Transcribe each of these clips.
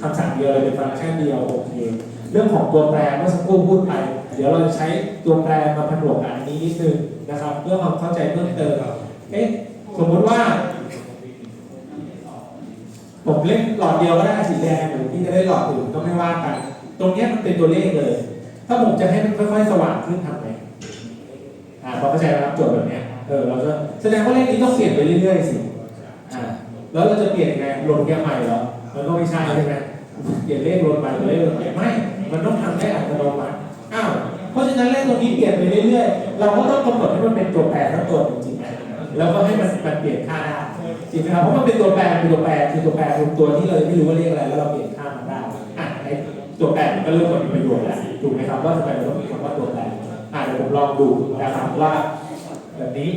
คำสั่งเดียวเลยเป็นฟังก์ชันเดียวโอเค เรื่องของตัวแปรเมื่อสักครู่พูดไป เดี๋ยวเราจะใช้ตัวแปรมาผนวกกับอันนี้นิดนึงนะครับ เพื่อความเข้าใจเพิ่มเติมเอ๊ะสมมุติว่า ผมเล่นหลอดเดียวก็ได้สีแดงหรือที่จะได้หลอดอื่นก็ไม่ว่ากัน ตรงนี้มันเป็นตัวเลขเลย ถ้าผมจะให้มันค่อยๆ สว่างขึ้นทำไงอ่าพอเข้าใจแล้วครับโจทย์แบบนี้เออเราจะแสดงว่าเลขนี้ต้องเปลี่ยนไปเรื่อยๆสิอ่าแล้วเราจะเปลี่ยนยังไงลงแก้ใหม่เหรอมันก็ไม่ใช่ใช่ไหม เปลี่ยนเลขลงไปหรือเลขลงไปไม่ มันต้องทำได้อัตโนมัติอ้าวเพราะฉะนั้นเลขตรงนี้เปลี่ยนไปเรื่อยๆ เราก็ต้องกำหนดให้มันเป็นตัวแปรทั้งตัวจริงๆแล้วก็ให้มันมันเปลี่ยนค่าได้จริงไหมครับเพราะมันเป็นตัวแปรเป็นตัวแปรคือตัวแปรคือตัวที่เราไม่รู้ว่าเรียกอะไรแล้วเราเปลี่ยนค่ามันได้อะไอ้ตัวแปรมันก็เริ่มมีประโยชน์แล้วถูกไหมครับว่าทำไมเราต้องมีคำว่าตัวแปรอะเดี๋ยวผมลองดูนะครับว่าแบบนี้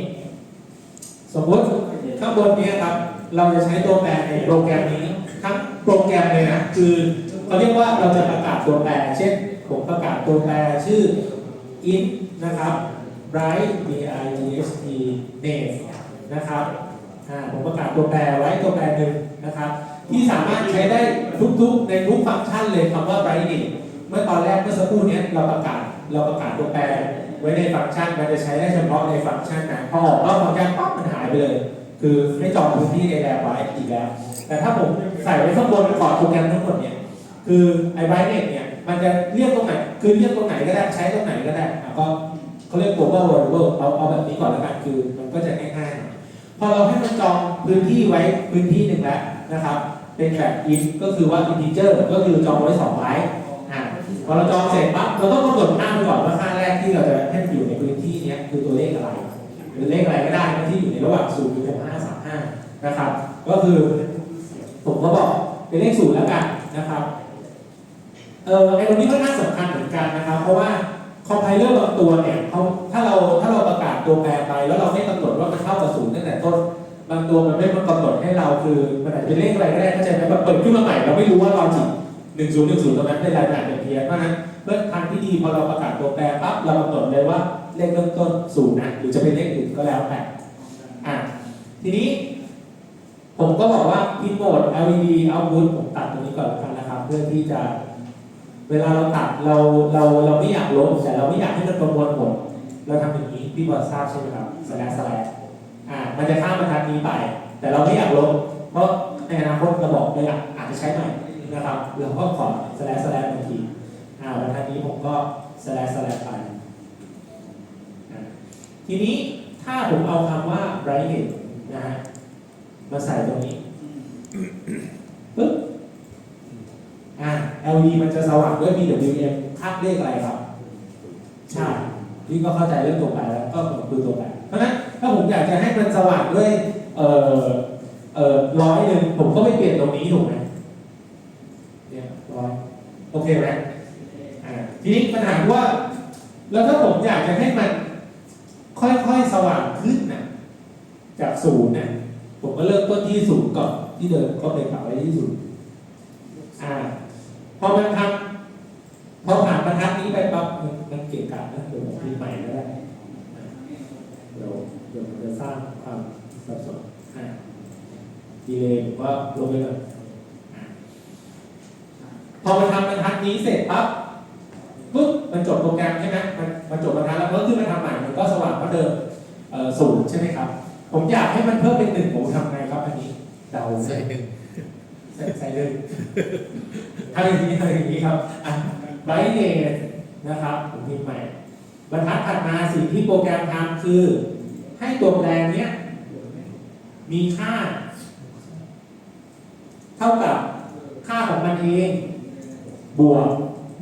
สมมติข้างบนนี้ครับ เราจะใช้ตัวแปรในโปรแกรมนี้ ทั้งโปรแกรมเลยนะคือเขาเรียกว่าเราจะประกาศตัวแปร เช่น ผมประกาศตัวแปรชื่อ int นะครับ bright b i t s t name นะครับผมประกาศตัวแปรไว้ตัวแปรหนึ่งนะครับ ที่สามารถใช้ได้ทุกๆ ในทุกฟังก์ชันเลยคำว่า bright เมื่อตอนแรกเมื่อสักครู่นี้เราประกาศเราประกาศตัวแปรไว้ในฟังก์ชันมันจะใช้ได้เฉพาะในฟังก์ชันนั้นพอออกนอกฟังก์ชันปั๊บมันหายไปเลย คือไม่จองพื้นที่ในแลบไว้อีกแล้ว แต่ถ้าผมใส่ไว้ข้างบนก่อนโปรแกรมทั้งหมดเนี่ย คือไอ้ไบเน็ตเนี่ย มันจะเรียกตรงไหน คือเรียกตรงไหนก็ได้ ใช้ตรงไหนก็ได้อะก็เขาเรียก global variable เอาเอาแบบนี้ก่อนแล้วกัน คือมันก็จะง่ายๆหน่อยพอเราให้มันจองพื้นที่ไว้พื้นที่หนึ่งแล้วนะครับ เป็นแบบ int ก็คือว่า integer ก็คือจองไว้สองไว้พอเราจองเสร็จปั๊บเราต้องกำหนดค่าไปก่อนว่าค่าแรกที่เราจะให้มันอยู่ในพื้นที่นี้คือตัวเลขอะไรหรือเลขอะไรก็ได้ที่อยู่ในระหว่าง0ถึง535นะครับ ก็คือ ผมก็บอกเป็นเลขศูนย์แล้วกันนะครับเออไอ้ตรงนี้ก็น่าสำคัญเหมือนกันนะครับ เพราะว่าคอมไพเลอร์บางตัวเนี่ยเขาถ้าเราถ้าเราประกาศตัวแปรไป แล้วเราไม่กำหนดว่ามันเท่ากับศูนย์ตั้งแต่ต้นบางตัวมันไม่มากำหนดให้เราคือมันอาจจะเป็นเลขอะไรก็ได้เข้าใจไหมแบบเปิดขึ้นมาใหม่เราไม่รู้ว่าลอจิกหนึ่งศูนย์หนึ่งศูนย์ตรงนั้นเป็นรายละเอียดเพี้ยนเพราะฉะนั้นเพื่อทางที่ดีพอเราประกาศตัวแปรปั๊บเรากำหนดเลยว่าเลขเริ่มต้นศูนย์นะหรือจะเป็นเลขอื่นก็แล้วแต่อะทีนี้ ผมก็บอกว่า in mode LED output ผมตัดตรงนี้ก่อนแล้วกันนะครับ เพื่อที่จะ เวลาเราตัดเราเราเราไม่อยากลบแต่เราไม่อยากให้มันประมวลผลเราทำอย่างนี้พี่บอลทราบใช่ไหมครับ slash slash อ่ามันจะข้ามบรรทัดนี้ไป แต่เราไม่อยากลบเพราะในอนาคตเราบอกเราอยอาจจะใช้ใหม่นะครับเราก็ขอ slash slash บางทีอ่าบรรทัดนี้ผมก็ slash slash ไปทีนี้ถ้าผมเอาคำว่า brightness นะฮะ มาใส่ตรงนี้ปึ๊บอ่า LED มันจะสว่างด้วย PWM คาดเลขอะไรครับ ใช่นี่ก็เข้าใจเรื่องตัวแปรแล้วก็คือตัวแปรเพราะฉะนั้นถ้าผมอยากจะให้มันสว่างด้วย เอ่อเอ่อร้อยหนึ่งผมก็ไปเปลี่ยนตรงนี้ถูกไหมเนี่ยร้อยโอเคไหมอ่าทีนี้ปัญหาว่า แล้วถ้าผมอยากจะให้มันค่อยๆสว่างขึ้นนะจากศูนย์เนี่ย ผมก็เริ่มต้นที่ศูนย์ก่อนที่เดิมก็เป็นปรับไว้ที่ศูนย์อ่าพอมันทำพอผ่านบรรทัดนี้ไปปั๊บมันมันเกะกะนะเดี๋ยวผมพิมพ์ใหม่ก็ได้เดี๋ยวเดี๋ยวมันจะสร้างความสับสนอ่าดีเลยผมว่าลงไปเลยอ่าพอมันทำบรรทัดนี้เสร็จปั๊บปุ๊บมันจบโปรแกรมใช่ไหมมันมันจบบรรทัดแล้วมันก็ขึ้นมาทำใหม่มันก็สว่างเหมือนเดิมศูนย์ใช่ไหมครับ ผมอยากให้มันเพิ่มเป็นหนึ่งผมทำไงครับอันนี้ เดาใส่หนึ่งใส่ใส่เลยทำอย่างนี้ทำอย่างนี้ครับอะไบเนสนะครับผมพิมพ์ใหม่บรรทัดถัดมาสิ่งที่โปรแกรมทำคือ ให้ตัวแปรเนี้ยมีค่า เท่ากับค่าของมันเอง บวก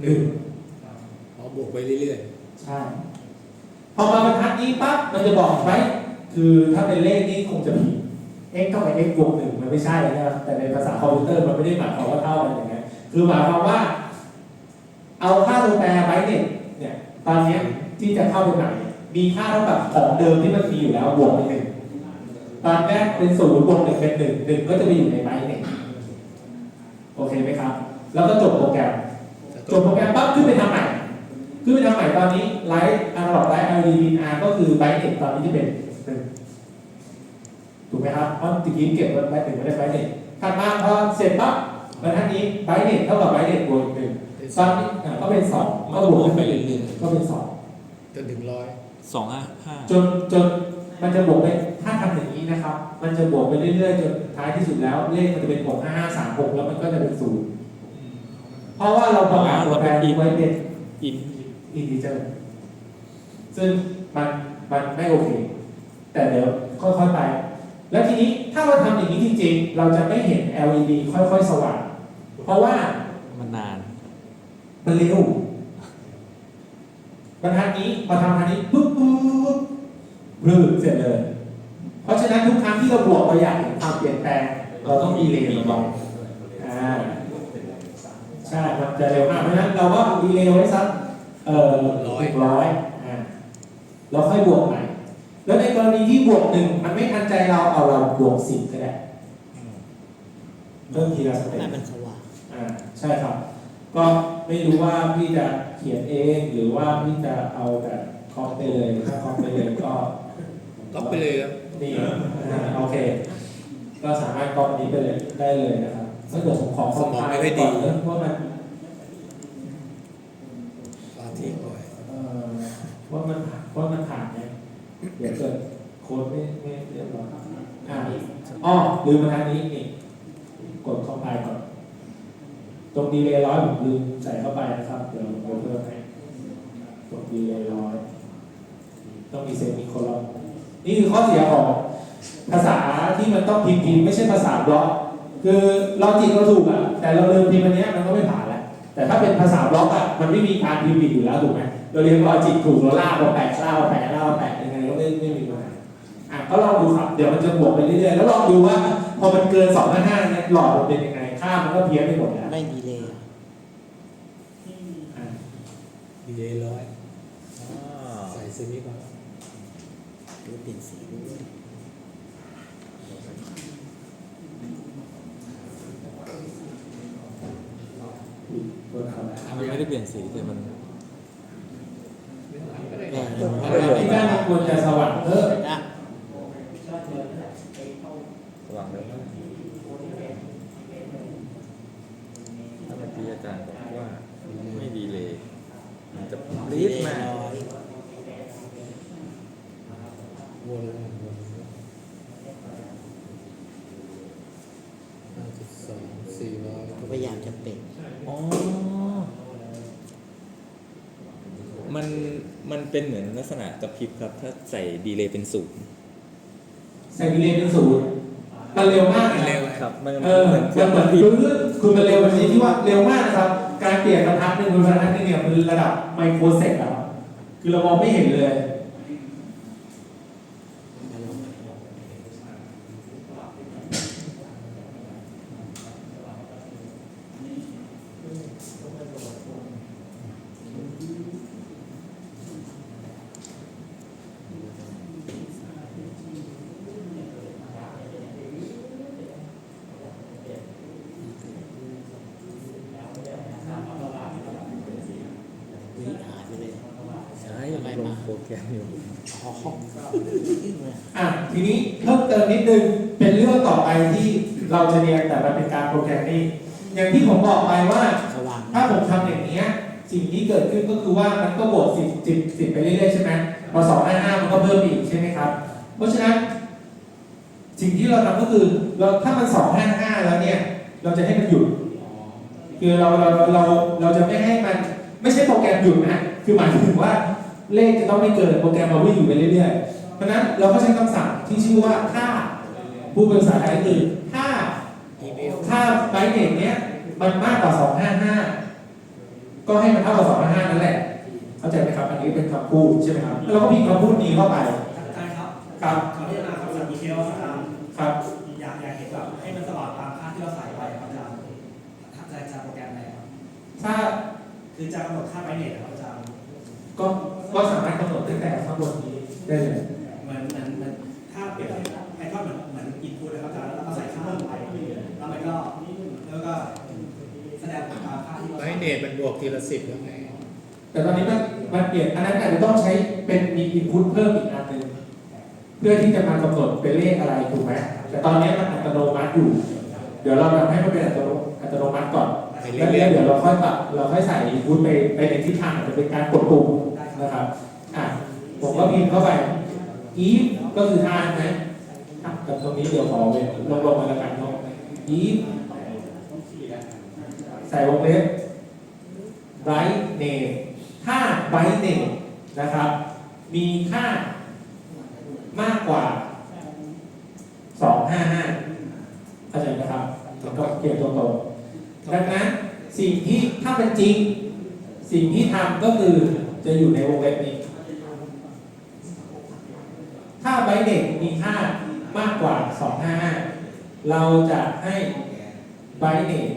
หนึ่งอ๋อบวกไปเรื่อยใช่ พอมาบรรทัดนี้ปั๊บมันจะบอกไว้ คือถ้าเป็นเลขนี้คงจะผิด x เท่ากับ x บวกหนึ่งมันไม่ใช่นะครับ แต่ในภาษาคอมพิวเตอร์มันไม่ได้หมายความว่าเท่ากันอย่างนั้นคือหมายความว่า เอาค่าตัวแปรไว้เนี่ยเนี่ย ตอนเนี้ยที่จะเข้าไปใหน มีค่าเท่ากับของเดิมที่มันมีอยู่แล้วบวกไปหนึ่งตอนแรกเป็นศูนย์บวกหนึ่งเป็นหนึ่งหนึ่งก็จะไปอยู่ในไบต์เนี่ยโอเคไหมครับ แล้วก็จบโปรแกรม จบโปรแกรมปั๊บขึ้นไปทำใหม่ขึ้นไปทำใหม่ตอนนี้ไลท์อนาล็อกไลท์ LED R ก็คือไบต์เน็ตตอนนี้ที่เป็น ถูกไหมครับเพราะตะกี้เก็บไว้หนึ่งไม่ได้ไบต์เน็ตถัดมาพอเสร็จปั๊บบรรทัดนี้ไบเน็ตเท่ากับไบเน็ตบวกอีกหนึ่งเป็นตอนนี้อ่าก็เป็นสองมันก็ก็บบววกกขึ้นไปไปเรื่อยก็เป็นสองจนถึงร้อยๆสองห้าห้าจนจนมันจะบวกไปถ้าทำอย่างนี้นะครับ มันจะบวกไปเรื่อยๆจนท้ายที่สุดแล้วเลขมันจะเป็นหกห้าห้าสามหกแล้วมันก็จะเป็นศูนย์เพราะว่าเราประกาศตัวแปรนี้ไว้เป็นอินอินดิเจอร์ซึ่งมันมันไม่โอเค แต่เดี๋ยวค่อยๆไป แล้วทีนี้ถ้าเราทำอย่างนี้จริง ๆ เราจะไม่เห็น LED ค่อย ๆ สว่าง เพราะว่ามันนาน มันเร็วบรรทัดนี้พอทำบรรทัดนี้ปุ๊บปุ๊บรื้เสร็จเลย เพราะฉะนั้นทุกครั้งที่เราบวกเราอยากเห็นความเปลี่ยนแปลง เราต้องมีเลนระบายอ่าใช่มันจะเร็วมากเพราะฉะนั้นเราก็ดีเลย์ไว้สักเอ่อหนึ่งร้อยอ่าเราค่อยบวกใหม่ แล้วในกรณีที่บวกหนึ่งมันไม่ทันใจเราเอาเราบวกสิบก็ได้เพิ่มทีละสเต็ปให้มันสว่างอ่าใช่ครับ ก็ไม่รู้ว่าพี่จะเขียนเองหรือว่าพี่จะเอาแบบคอปไปเลยถ้าคอปไปเลยก็ก็ไปเลยครับนี่อ่าโอเค ก็สามารถก๊อปนี้ไปเลยได้เลยนะครับถ้าเกิดผมขอคอมไพล์ก่อนเนอะว่ามัน ฟาทิ้งบ่อย เอ่อว่ามันว่ามันผ่านไหม เดี๋ยวเกิดโค้ดไม่ไม่เรียบร้อยอ่าอ๋อลืมมาทางนี้นี่กดคอมไพล์ก่อน ตรงดีเลย์ร้อยผมลืมใส่เข้าไปนะครับ เดี๋ยวผมเพิ่มให้ตรงดีเลย์ร้อยต้องมีเซมิโคลอนนี่คือข้อเสียของภาษาที่มันต้องพิมพ์พิมพ์ไม่ใช่ภาษาบล็อกคือลอจิกเราถูกอะแต่เราลืมพิมพ์อันเนี้ยมันก็ไม่ผ่านแล้ว แต่ถ้าเป็นภาษาบล็อกอะมันไม่มีการพิมพ์ผิดอยู่แล้วถูกไหมเราเรียนลอจิกถูกเราลากเราแปะลากเราแปะลากเราแปะยังไง ก็ไม่ไม่มีปัญหาอะก็ลองดูครับ เดี๋ยวมันจะบวกไปเรื่อยๆ แล้วลองดูว่า พอมันเกิน2 5 5เนี่ยหลอดมันเป็นยังไง ค่ามันก็เพี้ยนไปหมดแล้วไม่ดีเลยอะดีเลยร้อยอ๋อใส่เซมิคอนหรือเปลี่ยนสีด้วยตัวเขามันไม่ได้เปลี่ยนสีแต่มันแก้ที่ด้านมัน ควรจะสว่างเพิ่มนะสว่างเลยถ้าเมื่อกี้อาจารย์บอกว่าไม่ดีเลยมันจะรีบมาก ร้อย วนแล้ววนห้าจุดสองสี่ร้อย พยายามจะเปลี่ยน อ๋อ มัน มันเป็นเหมือนลักษณะกระพริบครับ ถ้าใส่ดีเลย์เป็นศูนย์ใส่ดีเลย์เป็นศูนย์มันเร็วมากมันนะเร็วครับ มันเออเหมือนเครื่มัอนงเหกมือระนพริบปื๊ดคือมันเร็วแบบนี้ที่ว่าเร็วมากนะครับ การเปลี่ยนบรรทัดหนึ่งเป็นบรรทัดหนึงเนี่ยมันระดับไมโครเซกอะครับคือเรามองไม่เห็นเลย วิหายไปเลย ใช่มัน ลงโปรแกรมอยู่อ๋อขึ้นมาอะทีนี้เพิ่มเติมนิดนึงเป็นเรื่องต่อไปที่เราจะเรียนแต่มันเป็นการโปรแกรมมิ่งอย่างที่ผมบอกไปว่าสว่างถ้าผมทำอย่างนี้ยสิ่งที่เกิดขึ้นก็คือว่ามันก็บวกสิบสิบสิบไปเรื่อยๆใช่ไหมพอสองห้าห้ามันก็เพิ่มอีกใช่ไหมครับ เพราะฉะนั้น สิ่งที่เราทำก็คือเราถ้ามันสองห้าห้าแล้วเนี่ย เราจะให้มันหยุดคือเราเราเราเราจะไม่ให้มัน ไม่ใช่โปรแกรมหยุดนะคือหมายถึงว่า เลขจะต้องไม่เกินโปรแกรมเราวิ่งอยู่ไปเรื่อยๆ เพราะฉะนั้นเราก็ใช้คำสั่งที่ชื่อว่าถ้าผู้เป็นภาษาไทยคือถ้าอีเมลถ้าไบเน็ตเนี้ยมันมากกว่า 255 ก็ให้มันเท่ากับ 255 นั่นแหละ เข้าใจไหมครับ อันนี้เป็นคำพูดใช่ไหมครับ แล้วเราก็พิมพ์คำพูดนี้เข้าไปอาจารย์ครับครับก่อนที่จะมาคำสั่งดีเทลอาจารย์ครับอยากอยากเห็นแบบให้มันสว่างตามค่าที่เราใส่ไปครับอาจารย์อาจารย์จะโปรแกรมอะไรครับ ถ้าคือจะกำหนดค่าไบเน็ตครับอาจารย์ก็ ก็สามารถกำหนดตั้งแต่ข้างบนนี้ได้เลยเหมือนเหมือนเหมือนถ้าเปรียบเทียบไอคอนเหมือนเหมือนอินพุตนะครับอาจารย์แล้วก็ใส่ค่าลงไปแล้วมันก็แล้วก็แสดงผลตามค่าที่เราไบใส่เนตมันบวกทีละสิบแล้วไงแต่ตอนนี้มันมันเปลี่ยนอันนั้นอาจจะต้องใช้เป็นมีอินพุตเพิ่มอีกอันหนึ่งเพื่อที่จะมากำหนดเป็นเลขอะไรถูกไหมแต่ตอนนี้มันอัตโนมัติอยู่ เดี๋ยวเราทำให้มันเป็นอัตโนอัอัตโนมัติก่อนไปแล้วเรื่เดี๋อยยวเราค่อยปรับเราค่อยใส่บูทไปไปในทิศทางอาจจะเป็นการกดปุ่มนะครับ อะผมก็พิมพ์เข้าไป if ก็คือท่าใช่ไหมอะกับตรงนี้เดี๋ยวขอเว้นลงลงมาแล้วกันเนาะ if ใส่วงเล็บ bright name ถ้า bright name นะครับ มีค่ามากกว่า 255เข้าใจไหมครับแล้วก็เขียนตรงๆดังนั้นสิ่งที่ถ้าเป็นจริง สิ่งที่ทำก็คือจะอยู่ในวงเล็บนี้ ถ้าไบเด็กมีค่ามากกว่า 255 เราจะให้ไบเด็ก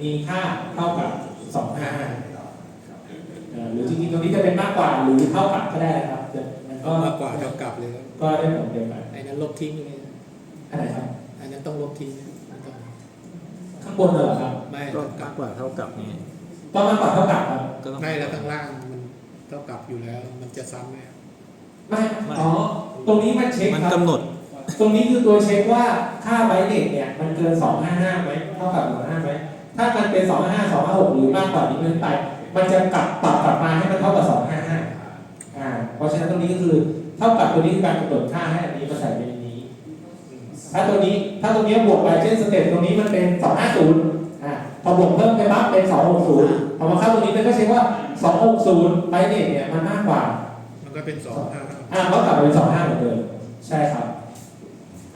มีค่าเท่ากับ 255เอ่อหรือจริงๆตรงนี้จะเป็นมากกว่าหรือเท่ากับก็ได้นะครับจะมันๆก็มากกว่าเท่ากับเลยครับก็ได้ผลเดียวกันไอ้นั้นลบทิ้งเลยอันไหนครับอันนั้นต้องลบทิ้งไม่ต้องข้างบนเหรอครับไม่ก็เท่ากัมาบกกว่าเท่ากับนี่ก็มากกว่าเท่ากับครับก็ต้องไม่แล้วข้างล่างมันเท่ากับอยู่แล้ว มันจะซ้ำไหม ไม่อ๋อตรงนี้มันเช็คมันครับ กำหนด ตรงนี้คือตัวเช็คว่าค่าไบเด็กเนี่ยมันเกิน 255ไหมเท่ากับ255ไหมถ้ามันเป็น 255 256 หรือมากกว่านี้ขึ้นไป มันจะกลับปรับกลับมาให้มันเท่ากับ 255อ่าเพราะฉะนั้นตรงนี้ก็คือเท่ากับตัวนี้คือการกำหนดค่าให้อันนี้มาใส่ในนี้ถ้าตัวนี้ถ้าตรงนี้บวกไปเช่นสเต็ปตรงนี้มันเป็น 250อ่าพอบวกเพิ่มไปปั๊บเป็น 260พอมาเข้าตรงนี้มันก็เช็คว่า 260ไบเด็กเนี่ยมันมากกว่า มันก็เป็นสองห้า อ่าก็กลับมาเป็นสองห้าเหมือนเดิมใช่ครับ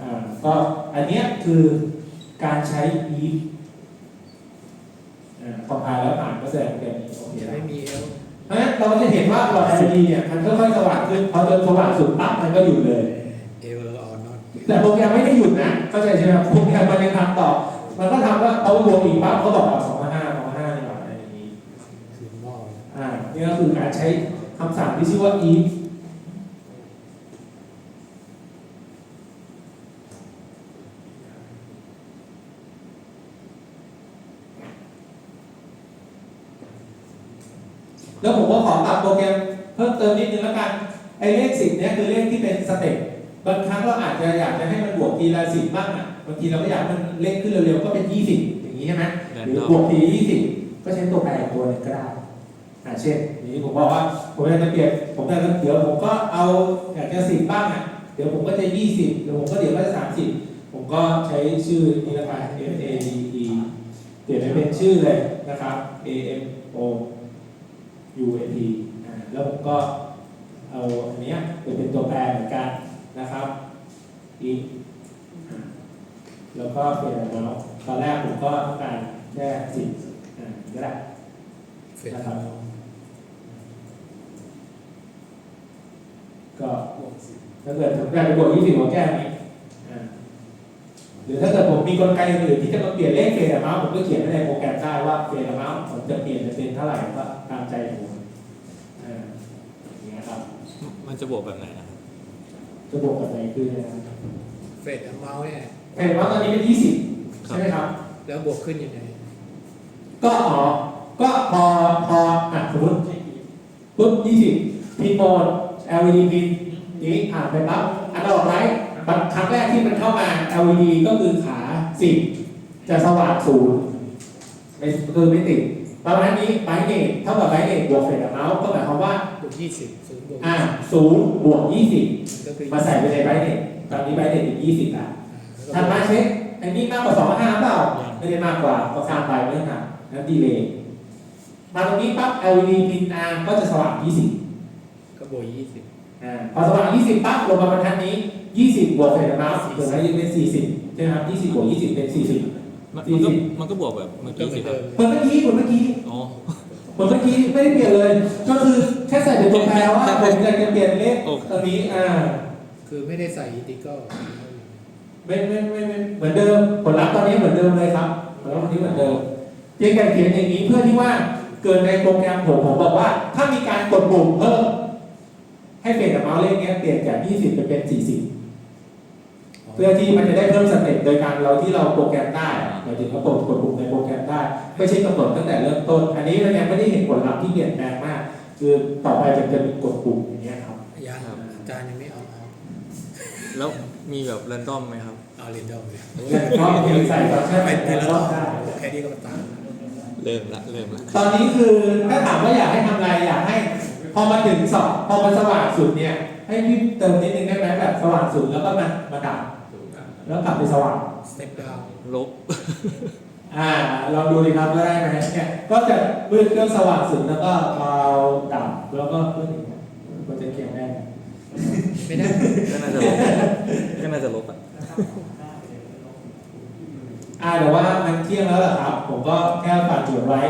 อ่าก็อันเนี้ยคือการใช้ if อ่าคอมไพล์แล้วผ่านก็แสดงแบบนี้โอเคจะนะไม่มีเอลเพราะฉะนั้นเราก็จะเห็นว่าหลอด LED เนี่ยมันค่อยๆสว่างขึ้นพอจนสว่างสุดปั๊บมันก็หยุดเลยเอลแล้วก็ออนนอตแต่โปรแกรมไม่ได้หยุดนะเข้าใจใช่ไหมครับโปรแกรมมันยังทำต่อ มันก็ทำว่าเอาบวกอีกปั๊บเขาบอกว่าสองพันห้าสองพันห้านี่หว่าอะไรอย่างนี้คือหม้ออ่านี่ก็คือการใช้คำสั่งที่ชื่อว่า if แล้วผมก็ขอปรับโปรแกรมเพิ่มเติมนิดนึงแล้วกันไอ้เลขสิบเนี่ยคือเลขที่เป็นสเต็ปบางครั้งเราอาจจะอยากจะให้มันบวกทีละสิบบ้างอะบางทีเราก็อยากให้มันเลขขึ้นเร็วๆก็เป็นยี่สิบอย่างนี้ใช่ไหมแรหนรือดอมบวกทียี่สิบก็ใช้ตัวแปรอีกตัวหนึงก็ได้อ่าเช่นอย่างนี้ผมบอกว่าผมอยากจะเปลี่ยนผมอยากจะเดี๋ยวผมก็เอาอยากจะสิบบ้างอะเดี๋ยวผมก็จะยี่สิบเดี๋ยวผมก็เดี๋ยวก็จะสามสิบผมก็ใช้ชื่อนี้ละกัน F A D E เปลี่ยนไปเป็นชื่อเลยนะครับ A M O U N T อ่า แล้วผมก็เอาอันนี้ไปเป็นตัวแปรเหมือนกันนะครับอีกแล้วก็เปลี่ยนเมาส์ตอนแรกผมก็ต้องการแค่สิบอ่าก็ได้นะครับก็ถ้าเกิดผมอยากไปบวกยี่สิบผมแก้อันนี้หรือถ้าเกิดผมมีกลไกอื่นที่จะมาเปลี่ยนเลขเฟสเมาส์ผมก็เขียนไว้ในโปรแกรมได้ว่าเฟสเมาส์ผมจะเปลี่ยนจะเป็นเท่าไหร่ก็ตามใจผมอ่าอย่างเงี้ยครับ มันจะบวกแบบไหนนะครับ จะบวกกับไหนคือนะครับเฟสเมาส์เนี่ยเฟสเมาส์ตอนนี้เป็นยี่สิบใช่ไหมครับ แล้วบวกขึ้นยังไง ก็อ๋อก็พอพออะสมมติปุ๊บยี่สิบพินโหมด LED พินนี้ผ่านไปปั๊บอันดับไลท์ครั้งแรกที่มันเข้ามา LED ก็คือขาสิบจะสว่างศูนย์ไม่คือไม่ติด ประมาณนี้ไบเนตเท่ากับไบเนตบวกเฟสเมาส์ก็หมายความว่าบวกยี่สิบศูนย์บวกอ่าศูนย์บวกยี่สิบมันก็คือมาใส่ไปในไบเนตตอนนี้ไบเนตอีกยี่สิบละอ่าถัดมาเช็คอันนี้มากกว่าสองห้าเปล่าไม่ได้มากกว่าก็ข้ามไปไม่หักนั้นดีเลยมาตรงนี้ปั๊บ LED พิน R ก็จะสว่าง20ก็บวกยี่สิบอ่าพอสว่าง20ปั๊บลงมาบรรทัดนี้20บวกเฟสมาส์เหลือเป็น40ใช่ไหมครับ20บวก20เป็น40 มันมันก็มันก็บวกแบบเมื่อก็กี้เหมืสิอนครับเดิมเหมือนเมื่อกี้เหมือนเมื่อกี้อ๋อ เหมือนเมื่อกี้ไม่ได้เปลี่ยนเลย ก็คือแค่ใส่เป็นตัวแปรว่าผมอยากจะเปลี่ยนเลขตรงนี้อ่า คือไม่ได้ใส่อินทิกเกิลไม่ไม่ไม่ไม่เหมือนเดิมผลลัพธ์ตอนนี้เหมือนเดิมเลยครับผลลัพธ์ตอนนี้เหมือนเดิมเพียงแต่เขียนอย่างนี้เพื่อที่ว่าเกิดในโปรแกรมผมผมบอกว่า ถ้ามีการกดปุ่มเพิ่มให้เปลี่ยนจากเมาส์เลขเนี้ยเปลี่ยนจาก 20 ไปเป็น 40 เพื่อที่มันจะได้เพิ่มสเต็ปโดยการเราที่เราโปรแกรมได้หมายถึงว่ากดกดปุ่มในโปรแกรมได้ ไม่ใช่กำหนดตั้งแต่เริ่มต้น อันนี้มันยังไม่ได้เห็นผลลัพธ์ที่เปลี่ยนแปลงมาก คือต่อไปจะจะมีกดปุ่มอย่างเงี้ยครับยังอาจารย์ยังไม่เอาเอาแล้วมีแบบแรนดอมไหมครับเอาเรนดอมเลยเพราะมีใส่ฟังก์ชันไปแต่ละรอบได้แค่นี้ก็มันต่างเริ่มละเริ่มละตอนนี้คือถ้าถามว่าอยากให้ทำอะไรอยากให้ พอมาถึงสองพอมันสว่างสุดเนี่ยให้พี่เติมนิดนึงได้ไหมแบบสว่างสุดแล้วก็มามาดับแล้วกลับไปสว่าง สเต็ปดาวลบ อ่าลองดูดีครับว่าได้ไหมเนี่ยก็จะมืดเครื่องสว่างสุดแล้วก็เอาดับแล้วก็ขึ้นอีกนะมันจะเกี่ยวได้ไหมไม่ได้ก็น่าจะลบก็น่าจะลบอะอ่าแต่ว่ามันเที่ยงแล้วล่ะครับ ผมก็แค่ฝากจดไว้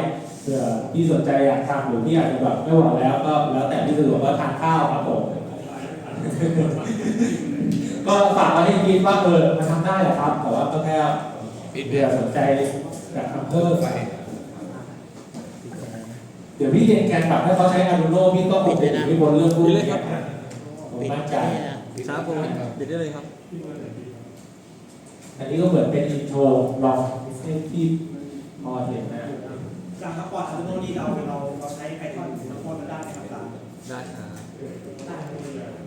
เผื่อพี่สนใจอยากทำหรือพี่อาจจะแบบไม่ไหวแล้วก็แล้วแต่พี่สะดวกก็ทานข้าวครับผม ก็ฝากไว้ให้คิดว่าเออมันทำได้แหละครับแต่ว่าก็ แค่ปิดเผื่เดืออนสนใจอยากทำเพิ่มไป เดี๋ยวพี่เรียนแกนปรับให้เขาใช้ Arduino พี่ก็คงเป็นพี่บนเรื่องพวกนี้ผมปิดมั่นใจเนี่ยนะครับผมปิดได้เลยครับ อันนี้ก็เหมือนเป็นอินโทรลองให้พี่พอเห็นนะจากครับก่อนอัลโนนี่เราเราเราใช้ไพทอนหรือโค้ดได้ไหมครับอาจารย์ได้ครับได้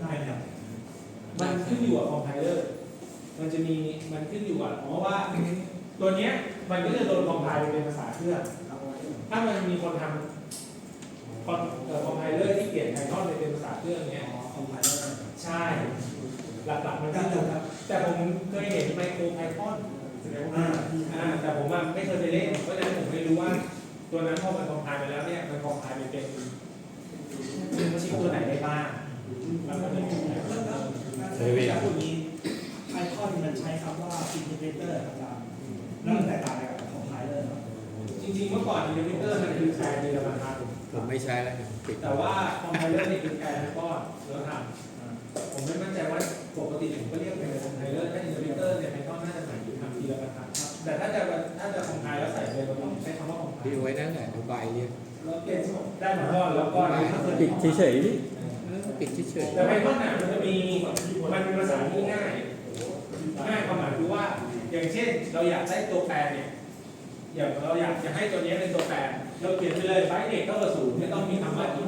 ได้ครับมันขึ้นอยู่กับคอมไพเลอร์ มันจะมีมันขึ้นอยู่กับเพราะว่า ตัวเนี้ยมันก็จะโดนคอมไพล์เป็นภาษาเครื่องถ้ามันมีคนทำคอมเอ่อคอมไพเลอร์ที่เปลี่ยนไพทอนไปเป็นภาษาเครื่องเนี้ยคอมไพเลอร์ใช่ หลักๆมันก็ขึ้นอถูยู่กครับแต่ผมเคยเห็นไมโครไพทอนอ่าอ่าแต่ผมว่าไม่เคยไปเล่นเพราะฉะนั้นผมไม่รู้ว่า ตัวนั้นพอมันคอมไพล์ไปแล้วเนี่ยมันคอมไพล์ไปเป็นชิปตัวไหนได้บ้างแล้วก็เนี่ยแล้วแล้วแล้วจากพวกนี้ไพทอนมัน ใช้คำว่า integrator ครับอาจารย์แล้วมันแตกต่างอะไรกับคอมไพเลอร์ครับจริงๆ เมื่อก่อนอินเทอร์เน็ตมันคือแปลงเดียวกันครับ ผมไม่ใช้แล้วปิดแต่ว่าคอมไพเลอร์นี่คือแปลงทั้งก้อนแล้วทำผมไม่มั่นใจว่าปกติผมก็เรียกเป็นคอมไพเลอร์ถ้าอินเทอร์เน็ตเนี่ยไพทอนน่าจะหมายถึงทำทีละบรรทัดครับ แต่ถ้าจะถ้าจะคอมไพล์แล้วใส่เลยเราต้องใช้คำว่าคอมไพพี่ล์ไว้นั่นแหละดูใบเรียกแล้วเปลี่ยนได้หมดก้อนแล้วก้อนนี้ก็คือปิดเฉยๆพี่เออปิดเฉยแต่ไพทอนน่ะมันจะมีมันเป็นภาษาที่ง่าย ง่ายความหมายคือว่า อย่างเช่นเราอยากได้ตัวแปรเนี่ยอย่างเราอยากจะให้ตัวนี้เป็นตัวแปรเราเขียนไปเลยไบเด็กเท่ากับศูนย์ไม่ต้องมีคำว่าอีก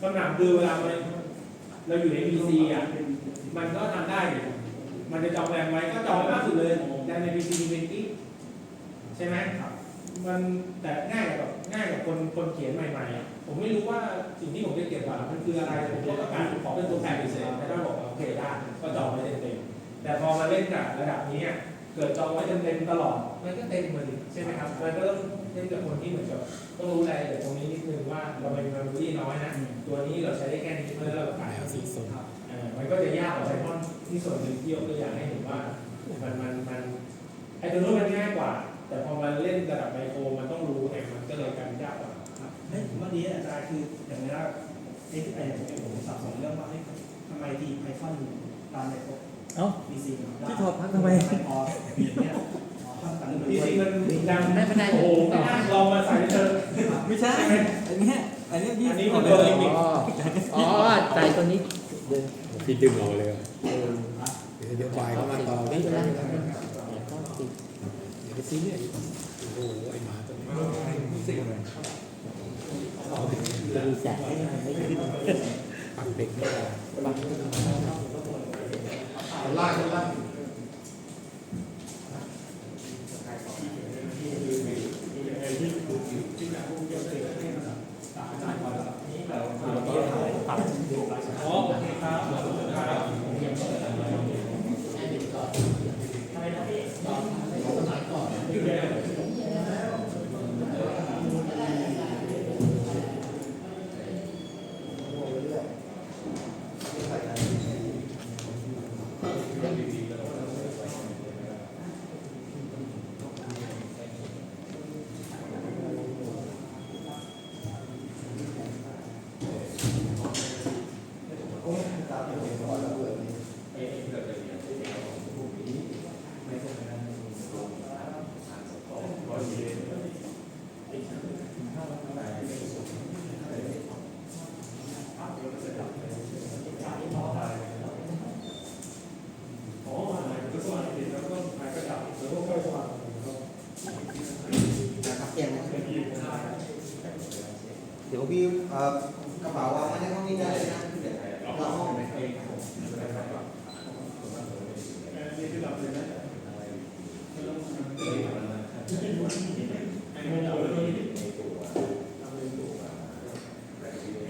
คำถามคือเวลาเราอยู่ใน PC อะมันก็ทำได้อยู่มันจะจองแรมไว้ก็จองมากสุดเลยแรมใน PC เป็นกิ๊กใช่ไหมครับมันแต่ง่ายกับง่ายกับคนคนเขียนใหม่ๆ ผมไม่รู้ว่าสิ่งที่ผมจะเขียนว่ามันคืออะไรผมก็ต้องการขอเป็นตัวแปรเฉยๆแต่ถ้าบอกโอเคได้ก็จองไว้เต็ม แต่พอมาเล่นกับระดับนี้อะเกิดจองไว้เต็มๆตลอด มันก็เต็มเหมือนใช่ไหมครับ มันก็ต้องเล่นกับคนที่เหมือนกับต้องรู้รายละเอียดตรงนี้นิดนึงว่าเราเป็นเมมโมรี่น้อยนะ ตัวนี้เราใช้ได้แค่นี้เพราะฉะนั้นเราๆขายแล้วสีส้มเอ่อมันก็จะยากกว่าไซมอนที่ส่วนหนึ่งที่ยกตัวอย่างให้เห็นว่ามันมันมันไอ้ตัวนู้นมันง่ายกว่า แต่พอมันเล่นระดับไมโครมันต้องรู้เนี่ยมันก็เลยกลายเป็นยากกว่าครับเฮ้ยวันนี้อาจารย์คืออย่างนี้ว่าไอ้ไอ้ผมผมสับสนเรื่องว่าเฮ้ยทำไมทีไพทอนตามในพวก เอ้าพีซีพี่ถอดพักทำไมพอเปลี่ยนเนี่ยอ๋อขั้นตอนนี้จริงๆมันดังไม่เป็นไรโอ้โหไม่น่าลองมาใส่เถอะไม่ใช่อันเนี้ยอันเนี้ยยี่อันนี้สิบมันเลโดนยลิมิตอ๋ออ๋อใจตัวนี้เดินพี่ดึงเอาเลยอะเออเดี๋ยวเดี๋ยวใบเข้ามาต่อไม่พี่เป็นเดี๋ไรยวเดี๋ยวต้องติดไปซีเนี่ยโอ้โหไอ้หมาตัวนี้รีแสตให้มันไม่ขึ้นปักเด็กไม่ได้ ลา